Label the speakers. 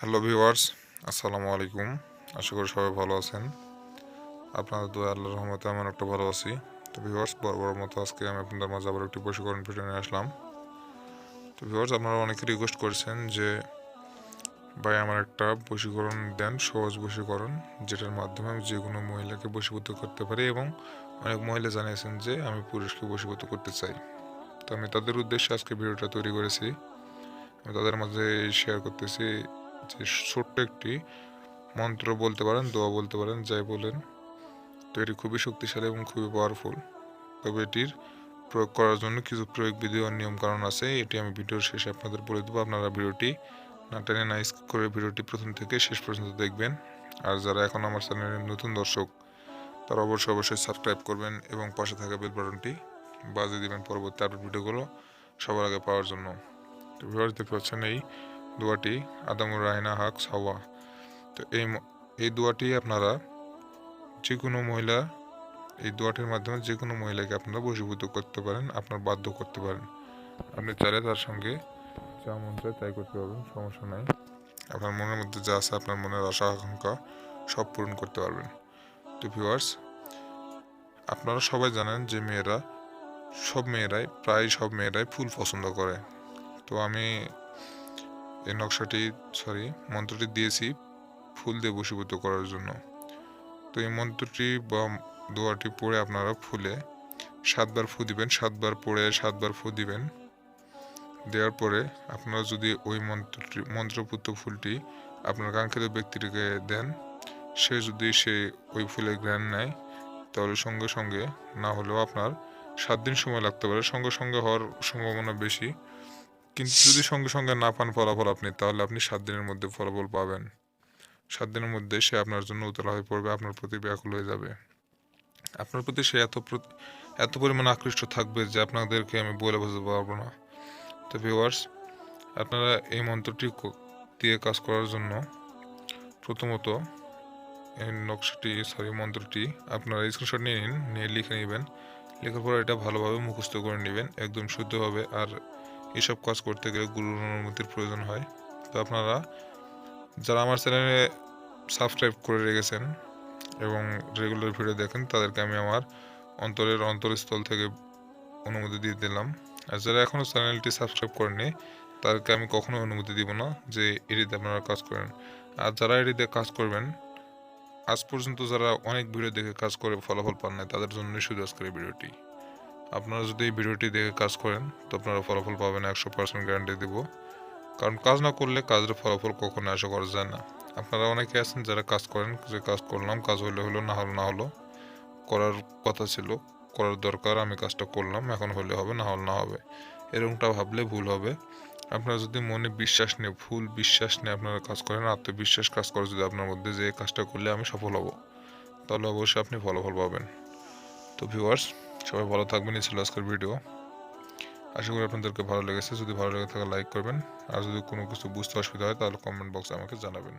Speaker 1: Hello viewers, আসসালামু আলাইকুম। আশা করি সবাই ভালো আছেন। আপনাদের দোয়া আল্লাহর রহমতে আমি একটা ভালো আছি। তো ভিউয়ার্স বড় বড় মতো আজকে আমি আপনাদের মাঝে আবার একটি বশীকরণ ভিডিও নিয়ে আসলাম। তো ভিউয়ার্স, আপনারা অনেকে রিকোয়েস্ট করেছেন যে, ভাই, আমার একটা বশীকরণ দেন, সহজ বশীকরণ যেটার মাধ্যমে আমি যে কোনো মহিলাকে বশীভূত করতে পারি এবং অনেক মহিলা জানিয়েছেন যে, আমি পুরুষকে বশীভূত করতে চাই। তো আমি তাদের উদ্দেশ্যে আজকে ভিডিওটা তৈরি করেছি। আমি তাদের মাঝে শেয়ার করতেছি যে ছোট্ট একটি মন্ত্র বলতে পারেন, দোয়া বলতে পারেন, যাই বলেন, তো এটি খুবই শক্তিশালী এবং খুবই পাওয়ারফুল তবে এটির প্রয়োগ করার জন্য কিছু প্রয়োগ বিধি ও নিয়ম কারণ আছে, এটি আমি ভিডিওর শেষে আপনাদের বলে দেবো। আপনারা ভিডিওটি না টেনে না স্কিপ করে ভিডিওটি প্রথম থেকে শেষ পর্যন্ত দেখবেন। আর যারা এখন আমার চ্যানেলের নতুন দর্শক, তারা অবশ্যই অবশ্যই সাবস্ক্রাইব করবেন এবং পাশে থাকা বেল বাটনটি বাজিয়ে দিবেন পরবর্তী আপডেট ভিডিওগুলো সবার আগে পাওয়ার জন্য। তো ভিউয়ার্স দেখতে পাচ্ছেন, এই দোয়াটি আদামুর রাহিনা হাক সাওয়া তো এই এই দোয়াটি আপনারা যে কোনো মহিলা, এই দোয়াটির মাধ্যমে যে কোনো মহিলাকে আপনারা বশীভূত করতে পারেন, আপনার বাধ্য করতে পারেন। আপনি চাইলে তার সঙ্গে যা মন চায় তাই করতে পারবেন, সমস্যা নাই। আপনার মনের মধ্যে যা আছে, আপনার মনের আশা, আকাঙ্ক্ষা, সব পূরণ করতে পারবেন। তো ভিউয়ার্স আপনারা সবাই জানেন যে মেয়েরা, সব মেয়েরাই, প্রায় সব মেয়েরাই ফুল পছন্দ করে। তো আমি এই নকশাটি সরি মন্ত্রটি দিয়েছি ফুল দিয়ে বশীভূত করার জন্য। তো এই মন্ত্রটি বা দোয়াটি পড়ে আপনারা ফুলে সাতবার ফু দিবেন, সাতবার পড়ে সাতবার ফু দিবেন। দেওয়ার পরে আপনারা যদি ওই মন্ত্রটি মন্ত্রপুত ফুলটি আপনার কাঙ্ক্ষিত ব্যক্তিটিকে দেন, সে যদি সে ওই ফুলের জ্ঞান নেয়, তাহলে সঙ্গে সঙ্গে না হলেও আপনার সাত দিন সময় লাগতে পারে। সঙ্গে সঙ্গে হওয়ার সম্ভাবনা বেশি। কিন্তু যদি সঙ্গে সঙ্গে না পান ফলাফল আপনি, তাহলে আপনি সাত দিনের মধ্যে ফলাফল পাবেন। সাত দিনের মধ্যে সে আপনার জন্য উতলা হয়ে পড়বে, আপনার প্রতি ব্যাকুল হয়ে যাবে। আপনার প্রতি সে এত এত পরিমাণ আকৃষ্ট থাকবে যে আপনাদেরকে আমি বলে বোঝাতে পারব না। তো ভিউয়ার্স আপনারা এই মন্ত্রটি দিয়ে কাজ করার জন্য প্রথমত এই নকশাটি সরি মন্ত্রটি আপনারা স্ক্রিনশট নিয়ে নিন, নিয়ে লিখে নেবেন। লেখার পর এটা ভালোভাবে মুখস্থ করে নেবেন, একদম শুদ্ধভাবে। আর এসব কাজ করতে গেলে গুরুর অনুমতির প্রয়োজন হয়। তো আপনারা যারা আমার চ্যানেলে সাবস্ক্রাইব করে রেখেছেন এবং রেগুলার ভিডিও দেখেন, তাদেরকে আমি আমার অন্তরের অন্তরস্থল থেকে অনুমতি দিয়ে দিলাম। আর যারা এখনও চ্যানেলটি সাবস্ক্রাইব করেনি তাদেরকে আমি কখনো অনুমতি দিব না যে এটিতে আপনারা কাজ করেন। আর যারা এটিতে কাজ করবেন, আজ পর্যন্ত যারা অনেক ভিডিও দেখে কাজ করে ফলাফল পান নাই, তাদের জন্যই শুধু আজকের ভিডিওটি। আপনারা যদি এই ভিডিওটি দেখে কাজ করেন, তো আপনারা ফলাফল পাবেন একশো পার্সেন্ট গ্যারান্টি দেব। কারণ কাজ না করলে কাজের ফলাফল কখনো আশা করা যায় না। আপনারা অনেকে আছেন যারা কাজ করেন, যে কাজ করলাম, কাজ হলে হলো না হলো না হলো। করার কথা ছিল, করার দরকার, আমি কাজটা করলাম, এখন হলে হবে, না হলে না হবে। এরকমটা ভাবলে ভুল হবে। আপনারা যদি মনে বিশ্বাস নিয়ে ফুল বিশ্বাস নিয়ে আপনারা কাজ করেন, আত্মবিশ্বাস কাজ করে যদি আপনার মধ্যে যে কাজটা করলে আমি সফল হব, তাহলে অবশ্যই আপনি ফলাফল পাবেন। তো ভিউয়ার্স সবাই ভালো থাকবেন, এই ছিল আজকের ভিডিও আশা করি আপনাদেরকে ভালো লেগেছে। যদি ভালো লেগে থাকে লাইক করবেন। আর যদি কোনো কিছু বুঝতে অসুবিধা হয়, তাহলে কমেন্ট বক্সে আমাকে জানাবেন।